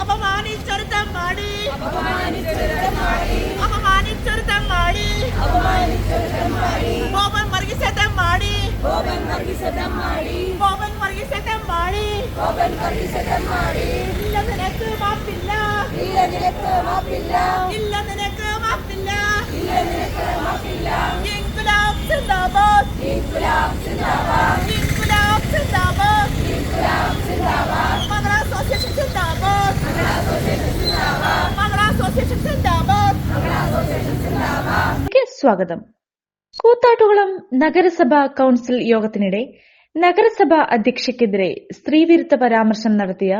അപമാനിച്ചൊരു തമ്മാടി അപമാനിച്ചൊരു തമ്മാടി ബോബൻ വർഗീസ തമ്മാടി ബോബൻ വർഗീസ തമ്മാടി ബോബൻ വർഗീസ തമ്മാടി ബോബൻ വർഗീസ തമ്മാടി ഇല്ല നിനക്ക് മാപ്പില്ല ഇല്ല നിനക്ക് മാപ്പില്ല ഇല്ല നിനക്ക് മാപ്പില്ല ഇല്ല നിനക്ക് മാപ്പില്ല ഇൻകുലാബ് സിന്ദാബാദ് ഇൻകുലാബ് സിന്ദാബാദ് സ്വാഗതം. കൂത്താട്ടുകുളം നഗരസഭാ കൌൺസിൽ യോഗത്തിനിടെ നഗരസഭാ അധ്യക്ഷയ്ക്കെതിരെ സ്ത്രീവിരുദ്ധ പരാമർശം നടത്തിയ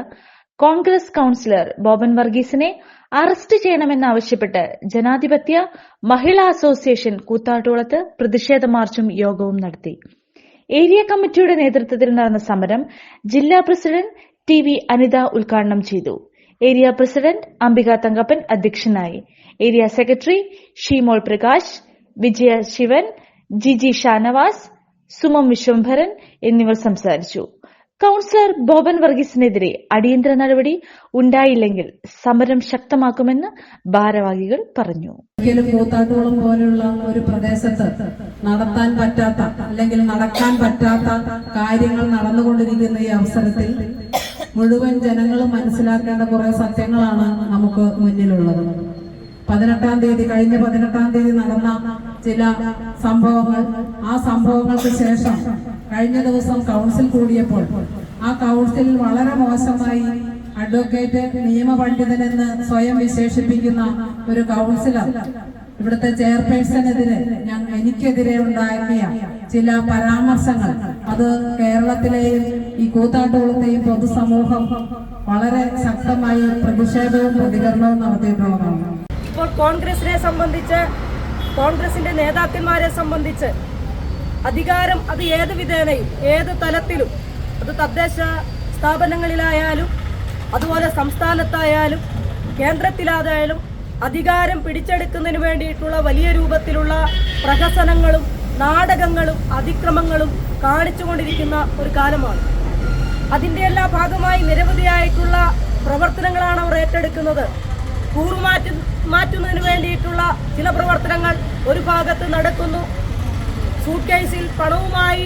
കോൺഗ്രസ് കൌൺസിലർ ബോബൻ വർഗീസിനെ അറസ്റ്റ് ചെയ്യണമെന്നാവശ്യപ്പെട്ട് ജനാധിപത്യ മഹിളാ അസോസിയേഷൻ കൂത്താട്ടുകുളത്ത് പ്രതിഷേധ മാർച്ചും യോഗവും നടത്തി. ഏരിയ കമ്മിറ്റിയുടെ നേതൃത്വത്തിൽ നടന്ന സമരം ജില്ലാ പ്രസിഡന്റ് ടി വി അനിത ഉദ്ഘാടനം ചെയ്തു. ഏരിയ പ്രസിഡന്റ് അംബിക തങ്കപ്പൻ അധ്യക്ഷനായി. ഏരിയ സെക്രട്ടറി ഷീമോൾ പ്രകാശ് വിജയ ശിവൻ ജിജി ഷാനവാസ് സുമം വിശ്വംഭരൻ എന്നിവർ സംസാരിച്ചു. കൌൺസിലർ ബോബൻ വർഗീസിനെതിരെ അടിയന്തര നടപടി ഉണ്ടായില്ലെങ്കിൽ സമരം ശക്തമാക്കുമെന്ന് ഭാരവാഹികൾ പറഞ്ഞു. കൂത്താട്ടോളം പോലുള്ള ഒരു പ്രദേശത്ത് നടത്താൻ പറ്റാത്ത അല്ലെങ്കിൽ നടക്കാൻ പറ്റാത്ത കാര്യങ്ങൾ നടന്നുകൊണ്ടിരിക്കുന്ന ഈ അവസരത്തിൽ മുഴുവൻ ജനങ്ങളും മനസ്സിലാക്കേണ്ട കുറെ സത്യങ്ങളാണ് നമുക്ക് മുന്നിലുള്ളത്. പതിനെട്ടാം തീയതി കഴിഞ്ഞ പതിനെട്ടാം തീയതി നടന്ന ചില സംഭവങ്ങൾ ആ സംഭവങ്ങൾക്ക് ശേഷം കഴിഞ്ഞ ദിവസം കൗൺസിൽ കൂടിയപ്പോൾ ആ കൗൺസിലിൽ വളരെ മോശമായി അഡ്വക്കേറ്റ് നിയമപണ്ഡിതനെന്ന് സ്വയം വിശേഷിപ്പിക്കുന്ന ഒരു കൗൺസിലർ ഇവിടുത്തെ ചെയർപേഴ്സണെതിരെ ഞാൻ എനിക്കെതിരെ ഉണ്ടാക്കിയ ചില പരാമർശങ്ങൾ. അത് കേരളത്തിലെയും ഈ കൂത്താട്ടുകുളത്തെയും പൊതുസമൂഹം വളരെ ശക്തമായി പ്രതിഷേധവും പ്രതികരണവും നടത്തിയിട്ടുള്ളതാണ്. ഇപ്പോൾ കോൺഗ്രസിനെ സംബന്ധിച്ച് കോൺഗ്രസിന്റെ നേതാക്കന്മാരെ സംബന്ധിച്ച് അധികാരം അത് ഏത് വിധേനയും ഏത് തലത്തിലും അത് തദ്ദേശ സ്ഥാപനങ്ങളിലായാലും അതുപോലെ സംസ്ഥാനത്തായാലും കേന്ദ്രത്തിലായാലും അധികാരം പിടിച്ചെടുക്കുന്നതിന് വേണ്ടിയിട്ടുള്ള വലിയ രൂപത്തിലുള്ള പ്രഹസനങ്ങളും നാടകങ്ങളും അതിക്രമങ്ങളും കാണിച്ചുകൊണ്ടിരിക്കുന്ന ഒരു കാലമാണ്. അതിന്റെ എല്ലാ ഭാഗമായി നിരവധിയായിട്ടുള്ള പ്രവർത്തനങ്ങളാണ് അവർ ഏറ്റെടുക്കുന്നത്. കൂറുമാറ്റ മാറ്റുന്നതിന് വേണ്ടിയിട്ടുള്ള ചില പ്രവർത്തനങ്ങൾ ഒരു ഭാഗത്ത് നടക്കുന്നു. സൂട്ട് കേസിൽ പണവുമായി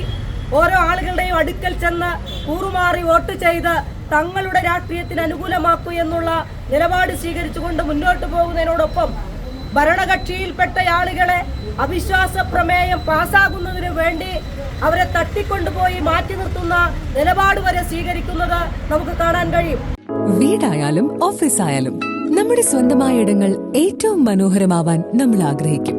ഓരോ ആളുകളുടെയും അടുക്കൽ ചെന്ന് കൂറുമാറി വോട്ട് ചെയ്ത് തങ്ങളുടെ രാഷ്ട്രീയത്തിന് അനുകൂലമാക്കൂ എന്നുള്ള നിലപാട് സ്വീകരിച്ചുകൊണ്ട് മുന്നോട്ട് പോകുന്നതിനോടൊപ്പം ഭരണകക്ഷിയിൽപ്പെട്ട ആളുകളെ അവിശ്വാസ പ്രമേയം പാസ്സാകുന്നതിന് വേണ്ടി അവരെ തട്ടിക്കൊണ്ടുപോയി മാറ്റി നിർത്തുന്ന നിലപാട് വരെ സ്വീകരിക്കുന്നത് നമുക്ക് കാണാൻ കഴിയും. വീടായാലും ഓഫീസായാലും നമ്മുടെ സ്വന്തമായ ഇടങ്ങൾ ഏറ്റവും മനോഹരമാവാൻ നമ്മൾ ആഗ്രഹിക്കും.